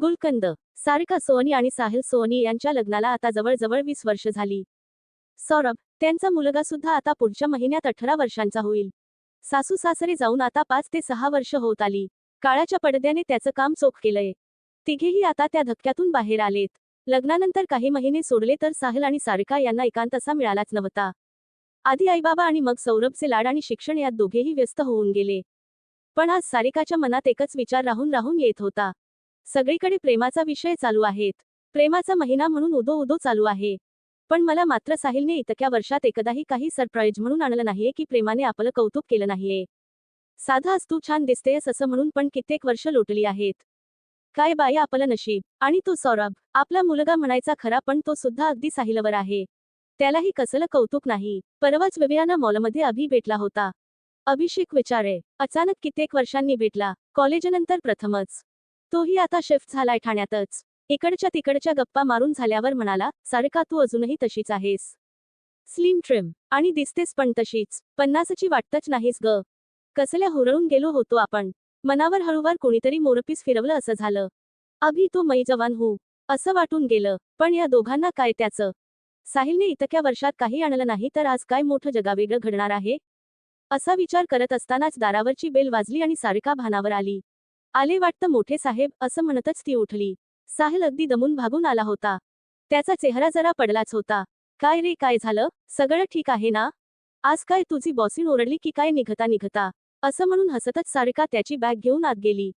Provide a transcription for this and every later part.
गुलकंद Sarika Sony आणि Sahil Sony यांच्या लग्नाला आता जवळजवळ वीस वर्ष झाली. सौरभ त्यांचा मुलगा सुद्धा आता पुढच्या महिन्यात अठरा वर्षांचा होईल. सासू सासरे जाऊन आता पाच ते सहा वर्ष होत आली. काळाच्या पडद्याने त्याचं काम चोख केलंय. तिघेही आता त्या धक्क्यातून बाहेर आलेत. लग्नानंतर काही महिने सोडले तर साहिल आणि सारिका यांना एकांत असा मिळालाच नव्हता. आधी आईबाबा आणि मग सौरभचे लाड आणि शिक्षण यात दोघेही व्यस्त होऊन गेले. पण आज सारिकाच्या मनात एकच विचार राहून राहून येत होता. सगळीकडे प्रेमाचा विषय चालू आहेत. प्रेमाचा महिना म्हणून उदो उदो चालू आहे. पण मला मात्र साहिलने इतक्या वर्षात एकदाही काही सरप्राईज म्हणून आणलं नाहीये की प्रेमाने आपलं कौतुक केलं नाहीये. साधा आज तू छान दिसतेयस असं म्हणून पण कित्येक वर्ष लोटली आहेत. काय बाई आपलं नशीब. आणि तो सौरभ आपला मुलगा म्हणायचा खरा पण तो सुद्धा अगदी साहिलवर आहे. त्यालाही कसलं कौतुक नाही. परवाच विवियाना मॉलमध्ये अभि भेटला होता. अभिषेक विचारे अचानक कित्येक वर्षांनी भेटला. कॉलेजनंतर प्रथमच. तोही आता शिफ्ट झालाय ठाण्यातच. इकडच्या तिकडच्या गप्पा मारून झाल्यावर म्हणाला सारका तू अजूनही तशीच आहेस. Slim trim. आणि दिसतेस पण तशीच. पन्नासची वाटतच नाहीस ग. कसल्या हुरळून गेलो होतो आपण. मनावर हळूवार कोणीतरी मोरपीस फिरवलं असं झालं. अभि तो मै जवान हो. असं वाटून गेलं. पण या दोघांना काय त्याचं? साहिलने इतक्या वर्षात काही आणलं नाही तर आज काय मोठं जगावेगळं घडणार आहे? असा विचार करत असतानाच दारावरची बेल वाजली आणि सारिका भानावर आली. आले वाटतं मोठे साहेब असं म्हणतच ती उठली. साहिल अगदी दमून भागून आला होता. त्याचा चेहरा जरा पडलाच होता. काय रे काय झालं? सगळं ठीक आहे ना? आज काय तुझी बॉसिन ओरडली की काय निघता निघता? असं म्हणून हसतच सारिका त्याची बॅग घेऊन आत गेली.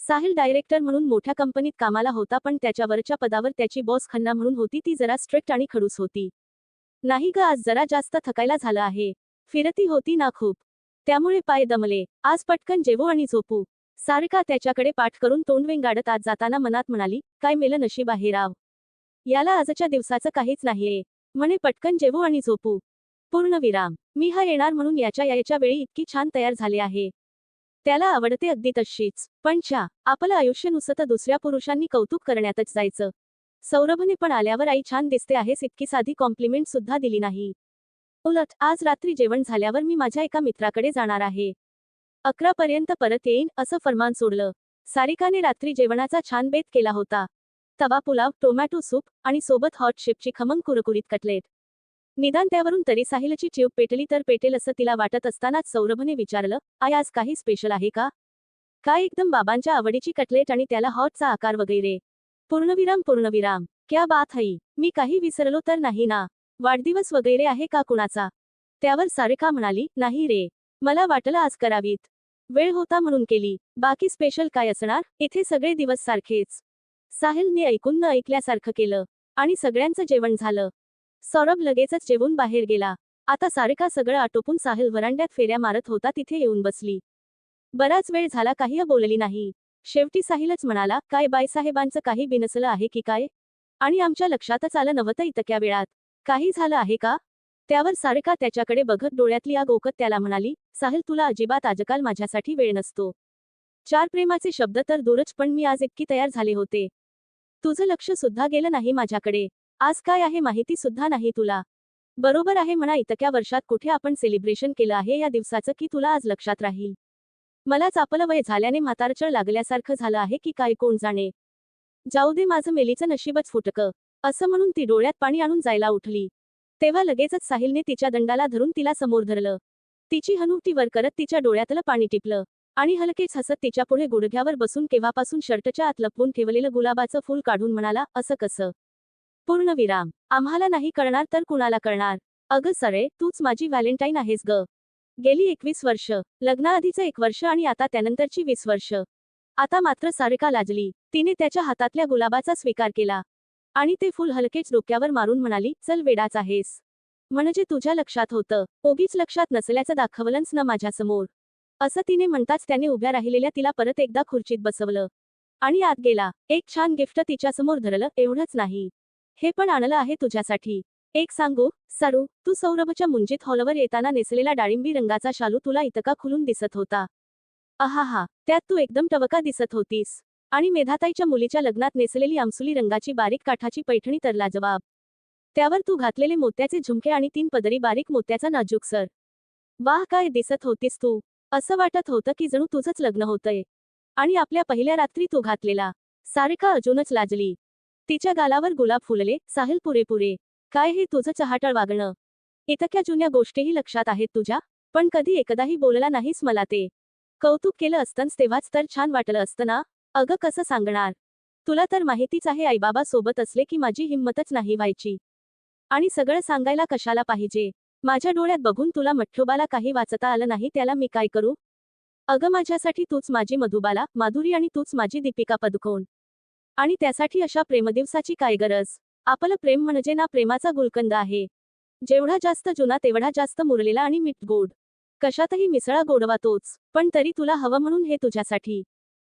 साहिल डायरेक्टर म्हणून मोठ्या कंपनीत कामाला होता पण त्याच्यावरच्या पदावर त्याची बॉस खन्ना म्हणून होती ती जरा स्ट्रिक्ट आणि खडूस होती. नाही ग आज जरा जास्त थकायला झालं आहे. फिरती होती ना खूप. त्यामुळे पाय दमले. आज पटकन जेवू आणि झोपू. सारिका त्याच्याकडे पाठ करून तोंडवेंगाडत आत जाताना मनात म्हणाली काय मेलं नशीब आहे राव. याला आजच्या दिवसाचं काहीच नाहीये. म्हणे पटकन जेवू आणि झोपू. पूर्ण विराम. मी हा येणार म्हणून याच्या यायच्या वेळी इतकी छान तयार झाले आहे. त्याला आवडते अगदी तशीच. पण छा आपलं आयुष्य नुसतं दुसऱ्या पुरुषांनी कौतुक करण्यातच जायचं. सौरभने पण आल्यावर आई छान दिसते आहेस इतकी साधी कॉम्प्लिमेंट सुद्धा दिली नाही. उलट आज रात्री जेवण झाल्यावर मी माझ्या एका मित्राकडे जाणार आहे. अकरा पर्यंत परत येईन असं फरमान सोडलं. सारिकाने रात्री जेवणाचा छान बेत केला होता. तवा पुलाव टोमॅटो सूप आणि सोबत हॉट शेपची खमंग कुरकुरीत कटलेट. निदान त्यावरून तरी साहिलची चिव पेटली तर पेटेल असं तिला वाटत असतानाच सौरभने विचारलं आय आज काही स्पेशल आहे का? काय एकदम बाबांच्या आवडीची कटलेट आणि त्याला हॉटचा आकार वगैरे. पूर्णविराम पूर्णविराम. क्या बात हई मी काही विसरलो तर नाही ना? वाढदिवस वगैरे आहे का कुणाचा? त्यावर सारिका म्हणाली नाही रे. मला वाटलं आज करावीत. वेळ होता म्हणून केली. बाकी स्पेशल काय असणार? इथे सगळे दिवस सारखेच. साहिलने ऐकून न ऐकल्यासारखं केलं. आणि सगळ्यांचं जेवण झालं. सौरभ लगेचच जेवून बाहेर गेला. आता सारिका सगळं आटोपून साहिल वरांड्यात फेऱ्या मारत होता तिथे येऊन बसली. बराच वेळ झाला काही बोलली नाही. शेवटी साहिलच म्हणाला काय बायसाहेबांचं काही बिनसलं आहे की काय? आणि आमच्या लक्षातच आलं नव्हतं इतक्या वेळात. काही झालं आहे का? त्यावर सारिका त्याच्याकडे बघत डोळ्यातली आग ओकत त्याला म्हणाली साहिल तुला अजिबात आजकाल माझ्यासाठी वेळ नसतो. चार प्रेमाचे शब्द तर दूरच पण मी आज इतकी तयार झाले होते. तुझं लक्ष सुद्धा गेलं नाही माझ्याकडे. आज काय आहे माहिती सुद्धा नाही तुला. बरोबर आहे म्हणा इतक्या वर्षात कुठे आपण सेलिब्रेशन केलं आहे या दिवसाचं की तुला आज लक्षात राहील? मलाच आपलं वय झाल्याने म्हातारचळ लागल्यासारखं झालं आहे की काय कोण जाणे? जाऊ दे माझं मेलीचं नशीबच फुटकं. असं म्हणून ती डोळ्यात पाणी आणून जायला उठली. तेव्हा लगेचच साहिलने तिच्या दंडाला धरून तिला समोर धरलं. तिची हनुवटी वर करत तिच्या डोळ्यातलं पाणी टिपलं आणि हलकेच हसत तिच्या पुढे गुडघ्यावर बसून केव्हापासून शर्टच्या आत लपवून ठेवलेलं गुलाबाचं फूल काढून म्हणाला असं कसं? पूर्ण विराम. आम्हाला नाही कळणार तर कुणाला कळणार अगं सरे तूच माझी व्हॅलेंटाईन आहेस ग. गेली एकवीस वर्ष. लग्नाआधीचं एक वर्ष आणि आता त्यानंतरची वीस वर्ष. आता मात्र सारिका लाजली. तिने त्याच्या हातातल्या गुलाबाचा स्वीकार केला. आणि ते फुल हलकेच डोक्यावर मारून म्हणाली चल वेडाच आहेस. म्हणजे तुझ्या लक्षात होतं ओगीच लक्षात नसल्याचं दाखवलंच ना माझ्यासमोर. असं तिने म्हणताच त्याने उभ्या राहिलेल्या तिला परत एकदा खुर्चीत बसवलं. आणि आत गेला. एक छान गिफ्ट तिच्यासमोर धरलं एवढंच नाही. हे पण आणलं आहे तुझ्यासाठी. एक सांगू सरू तू सौरभच्या मुंजीत हॉलवर येताना नेसलेला डाळिंबी रंगाचा शालू तुला इतका खुलून दिसत होता. अहाहा त्यात तू एकदम टवका दिसत होतीस. आणि मेधाताईच्या मुलीच्या लग्नात नेसलेली आमसुली रंगाची बारीक काठाची पैठणी तरला जवाब. त्यावर तू घातलेले मोत्याचे झुमके आणि तीन पदरी बारीक मोत्याचा नाजूक सर. वाह काय दिसत होतीस तू. असं वाटत होतं की जणू तुझंच लग्न होतंय. आणि आपल्या पहिल्या रात्री तू घातलेला. सारिका अजूनच लाजली. तिच्या गालावर गुलाब फुलले. साहिल पुरेपुरे काय हे तुझं चहाटळ वागणं? इतक्या जुन्या गोष्टीही लक्षात आहेत तुझ्या. पण कधी एकदाही बोलला नाहीस मला ते. कौतुक केलं असतंच तेव्हाच तर छान वाटलं असतं ना? अगं कसं सांगणार? तुला तर माहितीच आहे आईबाबा सोबत असले की माझी हिंमतच नाही व्हायची. आणि सगळं सांगायला कशाला पाहिजे? माझ्या डोळ्यात बघून तुला मठ्ठोबाला काही वाचता आलं नाही त्याला मी काय करू? अगं माझ्यासाठी तूच माझी मधुबाला माधुरी आणि तूच माझी दीपिका पदुकोण. आणि त्यासाठी अशा प्रेमदिवसाची काय गरज? आपलं प्रेम म्हणजे ना प्रेमाचा गुलकंद आहे. जेवढा जास्त जुना तेवढा जास्त मुरलेला आणि मीठ गोड. कशातही मिसळा गोडवा तोच पण तरी तुला हवं म्हणून हे तुझ्यासाठी.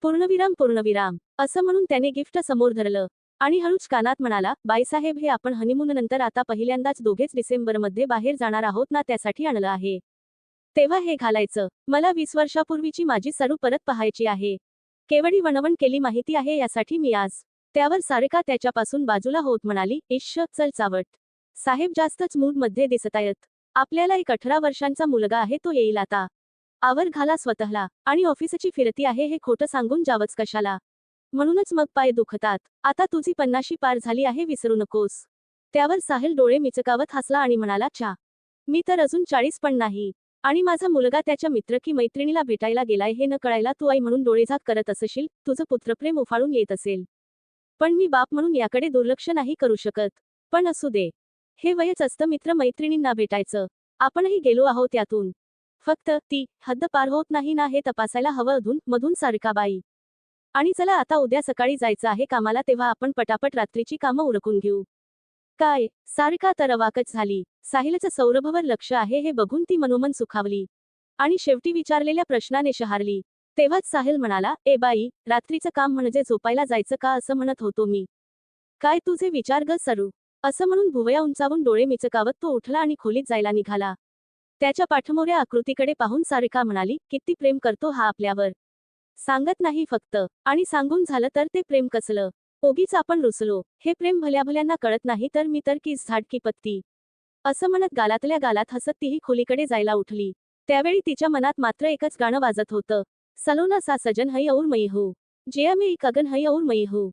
पूर्णविराम पूर्णविराम. असं म्हणून त्याने गिफ्ट समोर धरलं. आणि हळूच कानात म्हणाला बाईसाहेब हे आपण हनीमून नंतर आता पहिल्यांदाच दोघेच डिसेंबरमध्ये बाहेर जाणार आहोत ना त्यासाठी आणलं आहे. तेव्हा हे घालायचं. मला वीस वर्षापूर्वीची माझी सरू परत पाहायची आहे. केवढी वणवण केली माहिती आहे यासाठी मी आज. त्यावर सारिका त्याच्यापासून बाजूला होत म्हणाली इश्श चल चावट. साहेब जास्तच मूडमध्ये दिसतायत. आपल्याला एक अठरा वर्षांचा मुलगा आहे तो येईल आता. आवर घाला स्वतःला आणि ऑफिसची फिरती आहे हे खोटं सांगून जावच कशाला. म्हणूनच मग पाय दुखतात. आता तुझी पन्नाशी पार झाली आहे विसरू नकोस. त्यावर साहिल डोळे मिचकावत हसला आणि म्हणाला चा मी तर अजून चाळीस पण नाही. आणि माझा मुलगा त्याच्या मित्र की मैत्रिणीला भेटायला गेलाय हे न कळायला तू आई म्हणून डोळेझाक करत असशील तुझं पुत्रप्रेम उफाळून येत असेल. पण मी बाप म्हणून याकडे दुर्लक्ष नाही करू शकत. पण असू दे. हे वयच असतं मित्र मैत्रिणींना भेटायचं. आपणही गेलो आहोत त्यातून फक्त ती हद्द पार होत नाही ना हे तपासायला हवं अधून मधून सारिकाबाई. आणि चला आता उद्या सकाळी जायचं आहे कामाला तेव्हा आपण पटापट रात्रीची कामं उरकून घेऊ. काय सारिका तर अवाकच झाली. साहिलचं सौरभवर लक्ष आहे हे बघून ती मनोमन सुखावली. आणि शेवटी विचारलेल्या प्रश्नाने शहारली. तेव्हाच साहिल म्हणाला ए बाई रात्रीचं काम म्हणजे झोपायला जायचं का असं म्हणत होतो मी? काय तुझे विचार ग सरू? असं म्हणून भुवया उंचावून डोळे मिचकावत तो उठला आणि खोलीत जायला निघाला. त्याच्या पाठमोऱ्या आकृतीकडे पाहून सारिका म्हणाली किती प्रेम करतो हा आपल्यावर. सांगत नाही फक्त. आणि सांगून झालं तर ते प्रेम कसलं? ओगीच आपण रुसलो. हे प्रेम भल्याभल्यांना कळत नाही तर मी तर कीच झाडकी पत्ती. असं म्हणत गालातल्या गालात हसत तीही खोलीकडे जायला उठली. त्यावेळी तिच्या मनात मात्र एकच गाणं वाजत होतं. सलोना सा सजन हई और मई हो. जिया मी एक अगन हई और मई हो.